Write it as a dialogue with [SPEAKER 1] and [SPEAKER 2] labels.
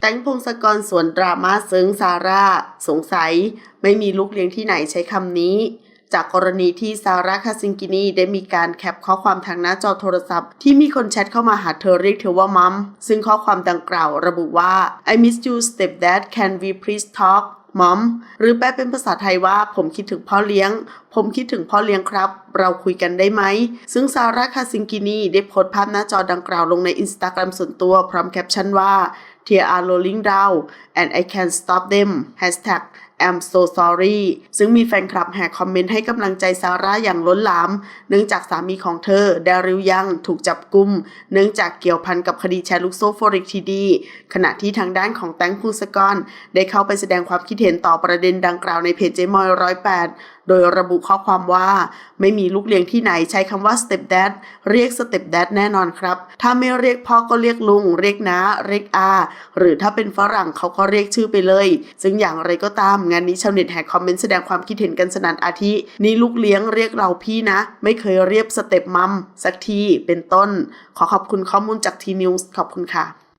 [SPEAKER 1] แตงพงศกรสวนดราม่าซึ้งซาร่า สงสัย ไม่มีลูกเลี้ยงที่ไหนใช้คำนี้ จากกรณีที่ซาร่าคาซิงกินีได้มีการแคปข้อความทางหน้าจอโทรศัพท์ ที่มีคนแชทเข้ามาหาเธอเรียกเธอว่ามัม ซึ่งข้อความดังกล่าวระบุว่า I miss you stepdad can we please talk มอม หรือแปลเป็นภาษาไทยว่าผมคิดถึงพ่อเลี้ยง ผมคิดถึงพ่อเลี้ยงครับ เราคุยกันได้ไหม ซึ่งซาร่าคาซิงกินีได้โพสต์ภาพหน้าจอดังกล่าวลงในอินสตาแกรมส่วนตัวพร้อมแคปชั่นว่า Tear are rolling down and I can't stop them. Hashtag I'm so sorry ซึ่งมีแฟนคลับแห่คอมเมนต์ให้กำลังใจซาร่าอย่างล้นหลาม เนื่องจากสามีของเธอดาริลยังถูกจับกุม เนื่องจากเกี่ยวพันกับคดีแชร์ลูกโซ่ฟอริกทีดี ขณะที่ทางด้านของแตงพูสกรได้เข้าไปแสดงความคิดเห็นต่อประเด็นดังกล่าวในเพจเจมอยร้อยแปดโดยระบุข้อความว่า ไม่มีลูกเลี้ยงที่ไหนใช้คำว่า step dad เรียก step dad แน่นอนครับ ถ้าไม่เรียกพ่อก็เรียกลุง เรียกน้า เรียกอา หรือถ้าเป็นฝรั่งเขาก็เรียกชื่อไปเลย ซึ่งอย่างไรก็ตามงานนี้ชาวเน็ตแห่คอมเมนต์แสดงความคิดเห็นกันสนั่นอาทิ นี่ลูกเลี้ยงเรียกเราพี่นะ ไม่เคยเรียกสเต็ปมัมสักทีเป็นต้น ขอขอบคุณข้อมูลจากทีนิวส์ขอบคุณค่ะ